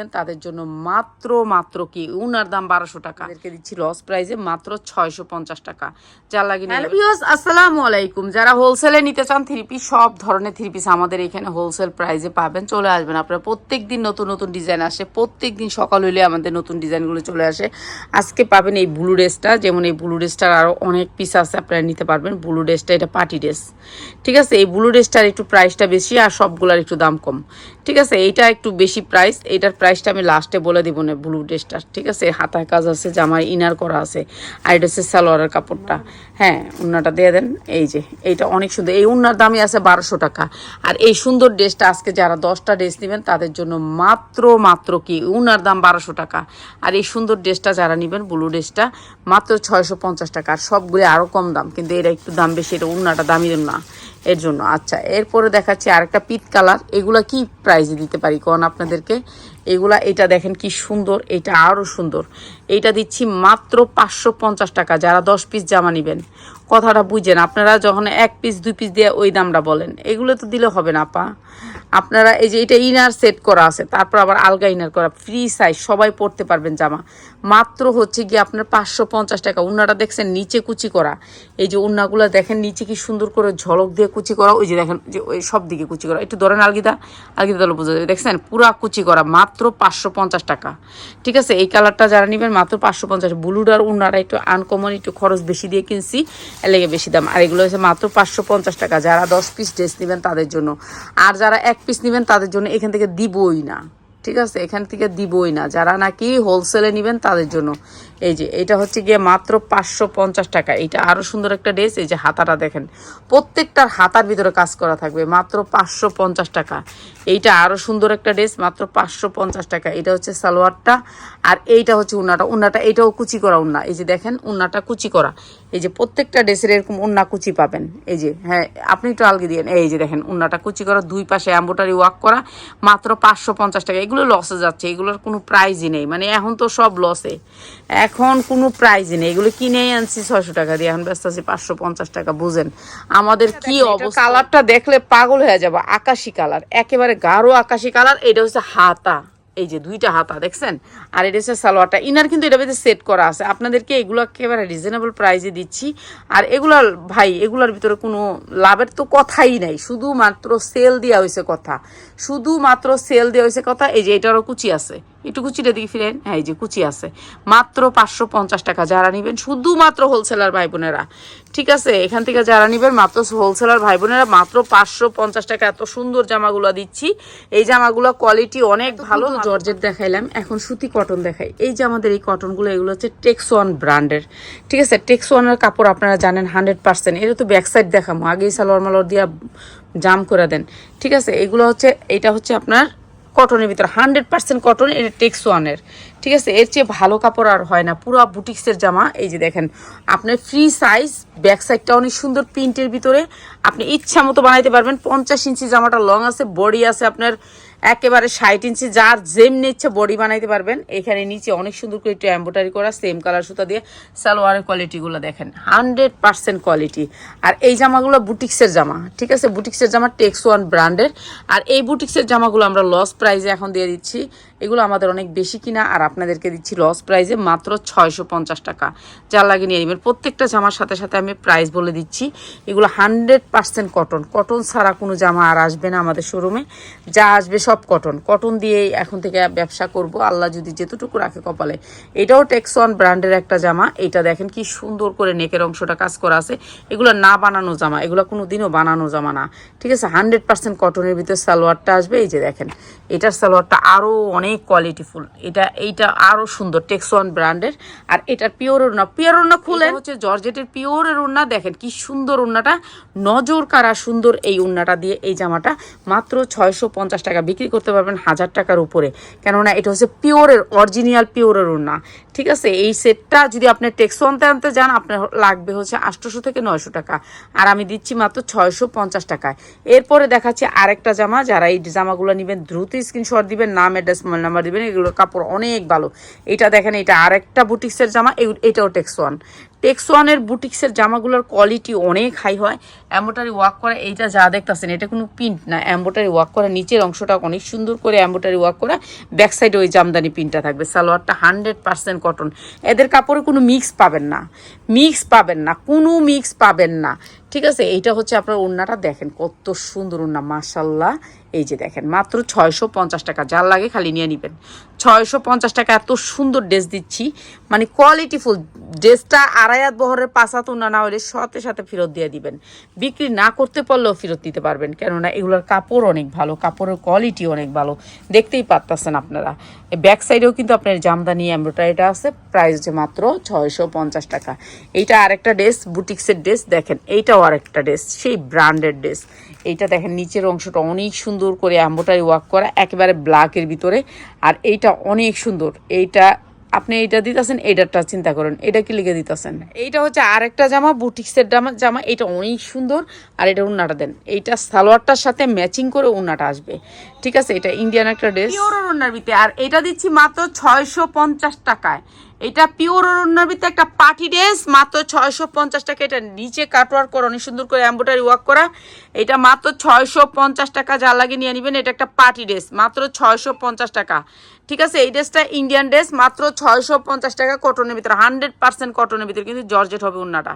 নেবেন তাদের জন্য মাত্র মাত্র কি উনার দাম বারোশো টাকা। এদেরকে দিচ্ছি লস প্রাইসে মাত্র ছয়শো পঞ্চাশ টাকা। যা লাগে আসসালামু আলাইকুম। যারা হোলসেলে নিতে চান থ্রি পিস সব ধরনের থ্রি পিস আমাদের এখানে হোলসেল প্রাইসে পাবেন। চলে আসবেন আপনারা। প্রত্যেক দিন নতুন নতুন ডিজাইন আসে। প্রত্যেক দিন সকাল হইলে আমাদের নতুন ডিজাইনগুলো চলে আসে। আজকে পাবেন এই ব্লু ড্রেসটা যেমন এই ব্লু ড্রেসটার আরও অনেক পিস আছে আপনারা নিতে পারবেন। ব্লু ড্রেসটা এটা পার্টি ড্রেস ঠিক আছে? এই ব্লু ড্রেসটার একটু প্রাইসটা বেশি আর সবগুলার একটু দাম কম। ঠিক আছে? এইটা একটু বেশি প্রাইস এইটার প্রাইসটা আমি লাস্টে বলে দিব না ব্লু ড্রেসটা ঠিক আছে? হাতায় কাজ আছে, জামায় ইনার করা আছে আর এটা হচ্ছে সালোয়ারের কাপড়টা। হ্যাঁ উন্নাটা দিয়ে দেন, এই যে, এইটা অনেক সুন্দর। এই উন্নার দামই আছে বারোশো টাকা। আর এই সুন্দর ড্রেসটা আজকে যারা দশটা ড্রেস নেবেন, তাদের জন্য মাত্র মাত্র কি? উনার দাম বারোশো টাকা। আর এই সুন্দর ড্রেসটা যারা নেবেন ব্লু ড্রেসটা মাত্র ছয়শো পঞ্চাশ টাকা। আর সবগুলো আরও কম দাম, কিন্তু এটা একটু দাম বেশি, এটা উন্নাটা দামি না এর জন্য। আচ্ছা এরপরে দেখাচ্ছি আরেকটা পিত কালার। এগুলা কি প্রাইজে দিতে পারি? কোন আপনাদেরকে? এগুলা, এটা দেখেন কি সুন্দর, এটা আরও সুন্দর। এইটা দিচ্ছি মাত্র পাঁচশো পঞ্চাশ টাকা, যারা দশ পিস জামা নেবেন। কথাটা বুঝেন, আপনারা যখন এক পিস দুই পিস দিয়ে ওই দামটা বলেন, এগুলো তো দিলে হবে না পা আপনারা এই যে এটা ইনার সেট করা আছে, তারপর আবার আলগা ইনার করা ফ্রি সাইজ সবাই পরতে পারবেন জামা। মাত্র হচ্ছে গিয়ে আপনার পাঁচশো পঞ্চাশ টাকা। উন্নাটা দেখছেন নিচে কুচি করা। এই যে উন্নাগুলো দেখেন নিচে কি সুন্দর করে ঝলক দিয়ে কুচি করা। ওই যে দেখেন, যে ওই সব দিকে কুচি করা। একটু ধরেন আলগিদা আলগিদা তাহলে বোঝা যাবে দেখছেন? পুরা কুচি করা, মাত্র পাঁচশো পঞ্চাশ টাকা। ঠিক আছে? এই কালারটা যারা নেবেন, মাত্র পাঁচশো পঞ্চাশ। ব্লুটার উন্নাটা একটু আনকমন একটু খরচ বেশি দিয়ে কিনছি, এর লেগে বেশি দাম। আর এগুলো হচ্ছে মাত্র পাঁচশো পঞ্চাশ টাকা। যারা দশ পিস ড্রেস নেবেন তাদের জন্য। আর যারা এক পিস নেবেন, তাদের জন্য এখান থেকে দিবই না। ঠিক আছে? এখান থেকে দিবই না। যারা নাকি হোলসেলে নেবেন, তাদের জন্য। এই যে, এটা হচ্ছে গিয়ে মাত্র পাঁচশো পঞ্চাশ টাকা। এটা আরও সুন্দর একটা ড্রেস এই যে হাতাটা দেখেন। প্রত্যেকটার হাতার ভিতরে কাজ করা থাকবে, মাত্র পাঁচশো পঞ্চাশ টাকা। এইটা আরও সুন্দর একটা ড্রেস মাত্র পাঁচশো পঞ্চাশ টাকা। এটা হচ্ছে সালোয়ারটা আর এইটা হচ্ছে উন্নাটা। উন্নাটা এটাও কুচি করা উন্না। এই যে দেখেন উন্নাটা কুচি করা। এই যে প্রত্যেকটা ড্রেসের এরকম উন্না কুচি পাবেন। এই যে হ্যাঁ আপনি একটু আলগে দিয়ে এই যে দেখেন উন্নাটা কুচি করা দুই পাশে অ্যাম্বোটারি ওয়ার্ক করা মাত্র পাঁচশো পঞ্চাশ টাকা। এগুলো লসে যাচ্ছে এগুলোর কোনো প্রাইজই নেই। মানে এখন তো সব লসে। এখন কোনো প্রাইজই নেই। এগুলো কিনে আনছি ছয়শো টাকা দিয়ে। এখন ব্যস্ত আছি পাঁচশো পঞ্চাশ টাকা বুঝেন। আমাদের কি অবস্থা? কালারটা দেখলে পাগল হয়ে যাব। আকাশি কালার। একেবারে গাঢ় আকাশি কালার, এটা হচ্ছে হাতা। এই যে দুইটা হাতা, দেখছেন? আর এটা হচ্ছে সালোয়ারটা। ইনার কিন্তু এটা ভিতরে সেট করা আছে। আপনাদেরকে এগুলো একেবারে রিজনেবল প্রাইসে দিচ্ছি। আর এগুলার, ভাই, এগুলার ভিতরে কোনো লাভের তো কথাই নাই। শুধুমাত্র সেল দেওয়া হয়েছে কথা। শুধুমাত্র সেল দেওয়া হয়েছে কথা। এই যে এটারও কুচি আছে। একটু কুচিটা দিকে ফিরেন। হ্যাঁ এই যে কুচি আছে। মাত্র পাঁচশো পঞ্চাশ টাকা যারা নেবেন শুধুমাত্র হোলসেলার ভাই বোনেরা। ঠিক আছে? এখান থেকে যারা নেবেন মাত্র হোলসেলার ভাই বোনেরা মাত্র পাঁচশো পঞ্চাশ টাকা। এত সুন্দর জামাগুলো দিচ্ছি। এই জামাগুলো কোয়ালিটি অনেক ভালো। জর্জেট দেখাইলাম। এখন সুতি কটন দেখাই। এই যে আমাদের এই কটনগুলো এগুলো হচ্ছে টেক্সওয়ান ব্র্যান্ডের ঠিক আছে? টেক্সওয়ানের কাপড় আপনারা জানেন হান্ড্রেড পার্সেন্ট এটা তো ব্যাক সাইড দেখামো। আগেই সালোয়ার মালোয়ার দিয়া জাম করে দেন। ঠিক আছে? এগুলো হচ্ছে এটা হচ্ছে আপনার কটনের ভিতরে হান্ড্রেড পার্সেন্ট কটন এটা টেক্স ওয়ানের ঠিক আছে? এর চেয়ে ভালো কাপড় আর হয় না। পুরো বুটিক্সের জামা, এই যে দেখেন, আপনার ফ্রি সাইজ ব্যাক সাইডটা অনেক সুন্দর প্রিন্টের ভিতরে। আপনি ইচ্ছা মতো বানাইতে পারবেন। পঞ্চাশ ইঞ্চি জামাটা লং আছে বডি আছে আপনার একেবারে ষাট ইঞ্চি, যার যেমনি ইচ্ছে বডি বানাইতে পারবেন। এখানে নিচে অনেক সুন্দর করে একটু এম্ব্রয়ডারি করা সেম কালার সুতা দিয়ে সালোয়ারের কোয়ালিটিগুলো দেখেন। হান্ড্রেড পার্সেন্ট কোয়ালিটি আর এই জামাগুলো বুটিক্সের জামা, ঠিক আছে? বুটিক্সের জামা টেক্স ওয়ান ব্র্যান্ডের আর এই বুটিক্সের জামাগুলো আমরা লস প্রাইজে এখন দিয়ে দিচ্ছি। এগুলো আমাদের অনেক বেশি কিনা, আর আপনাদেরকে দিচ্ছি লস প্রাইজে মাত্র ছয়শো পঞ্চাশ টাকা। যা লাগে নিয়ে নেবেন। প্রত্যেকটা জামার সাথে সাথে আমি প্রাইস বলে দিচ্ছি। এগুলো হান্ড্রেড পার্সেন্ট কটন কটন ছাড়া কোনো জামা আর আসবে না আমাদের শোরুমে যা আসবে সব কটন কটন দিয়েই এখন থেকে ব্যবসা করব। আল্লাহ যদি যেতটুকু রাখে কপালে। এটাও টেক্সন ব্র্যান্ডের একটা জামা। এটা দেখেন কি সুন্দর করে নেকের অংশটা কাজ করা আছে। এগুলো না বানানো জামা। এগুলো কোনো দিনও বানানো জামা না। ঠিক আছে? হান্ড্রেড পার্সেন্ট কটনের ভিতরে সালোয়ারটা আসবে। এই যে দেখেন। এটার সালোয়ারটা আরও অনেক কোয়ালিটিফুল এটা এইটা আরও সুন্দর টেক্সন ব্র্যান্ডের আর এটার পিওর ওড়না পিওর ওড়না খুলে হচ্ছে জর্জেটের পিওরের ওড়না দেখেন কি সুন্দর ওড়নাটা। নজর কারা সুন্দর এই ওড়নাটা দিয়ে এই জামাটা। মাত্র ছয়শো পঞ্চাশ টাকা। বিক্রি করতে পারবেন হাজার টাকার উপরে। কেননা এটা হচ্ছে পিওরের অরিজিনাল পিওরের ওড়না। ঠিক আছে? এই সেটটা যদি আপনি টেক্সো আনতে আনতে যান আপনার লাগবে হচ্ছে আটশোশো থেকে নয়শো টাকা। আর আমি দিচ্ছি মাত্র ছয়শো পঞ্চাশ টাকায়। এরপরে দেখাচ্ছি আরেকটা জামা। যারা এই জামাগুলো নেবেন দ্রুত স্ক্রিনশট দিবেন। নাম অ্যাড্রেস মোবাইল নাম্বার দিবেন এগুলোর কাপড় অনেক ভালো। এটা দেখেন, এটা আরেকটা বুটিক্সের জামা এটাও টেক্স ওয়ান টেক্স ওয়ানের বুটিক্সের জামাগুলোর কোয়ালিটি অনেক হাই হয়। অ্যাম্বোটারি ওয়ার্ক করা, এইটা যা দেখতেছেন, এটা কোনো প্রিন্ট না। অ্যাম্বোটারি ওয়ার্ক করা, নিচের অংশটা অনেক সুন্দর করে অ্যাম্বোটারি ওয়ার্ক করা ব্যাক সাইডে ওই জামদানি প্রিন্টটা থাকবে। সালোয়ারটা হান্ড্রেড পার্সেন্ট কটন এদের কাপড়ে কোনো মিক্স পাবেন না। মিক্স পাবেন না, কোনো মিক্স পাবেন না। ঠিক আছে, এইটা হচ্ছে আপনার ওড়নাটা দেখেন, কত সুন্দর ওড়না মাসাল্লাহ এই যে দেখেন, মাত্র ছয়শো পঞ্চাশ টাকা, যার লাগে খালি নিয়ে নেবেন। ছয়শো পঞ্চাশ টাকা এত সুন্দর ড্রেস দিচ্ছি। মানে কোয়ালিটিফুল ড্রেসটা আড়াই হাত বহরের ওড়না না হলে সাথে সাথে ফেরত দিয়ে দিবেন। বিক্রি না করতে পারলেও ফেরত দিতে পারবেন। কেননা এগুলোর কাপড় অনেক ভালো, কাপড়ের কোয়ালিটি অনেক ভালো। দেখতেই পারতেছেন আপনারা। ব্যাক সাইডেও কিন্তু আপনার জামদানি, এমব্রয়ডারিটা আছে। প্রাইস হচ্ছে মাত্র ছয়শো পঞ্চাশ টাকা। এইটা আরেকটা ড্রেস, বুটিক্সের ড্রেস দেখেন। এইটাও আরেকটা ড্রেস, সেই ব্র্যান্ডেড ড্রেস। এইটা দেখেন, নিচের অংশটা অনেক সুন্দর করে এম্বোটারি ওয়ার্ক করা, একেবারে ব্ল্যাকের ভিতরে। আর এইটা অনেক সুন্দর। এইটা আপনি এটা দিতেছেন এইটারটা চিন্তা করেন এটা কি লিখে দিতেছেন? এইটা হচ্ছে আরেকটা জামা বুটিক্সের জামা জামা এটা অনেক সুন্দর আর এটা উন্নাটা দেন। এইটা সালোয়ারটার সাথে ম্যাচিং করে উন্নাটা আসবে। ঠিক আছে এটা ইন্ডিয়ান একটা ড্রেস উন্নার ভিতরে আর এটা দিচ্ছি মাত্র ছয়শো পঞ্চাশ টাকায়। এটা পিওর অরণ্যের ভিতরে একটা পার্টি ড্রেস, মাত্র ছয়শো পঞ্চাশ টাকা। এটা নিচে কাটওয়ার্ক করা অনেক সুন্দর করে অ্যাম্বোটারি ওয়ার্ক করা। এটা মাত্র ছয়শো পঞ্চাশ টাকা, যা লাগে নিয়ে নেবেন, এটা একটা পার্টি ড্রেস, মাত্র ছয়শো পঞ্চাশ টাকা। ঠিক আছে, এই ড্রেসটা ইন্ডিয়ান ড্রেস, মাত্র ছয়শো পঞ্চাশ টাকা, কটনের ভিতরে, হান্ড্রেড পার্সেন্ট কটনের ভিতরে, কিন্তু জর্জেট হবে উন্নাটা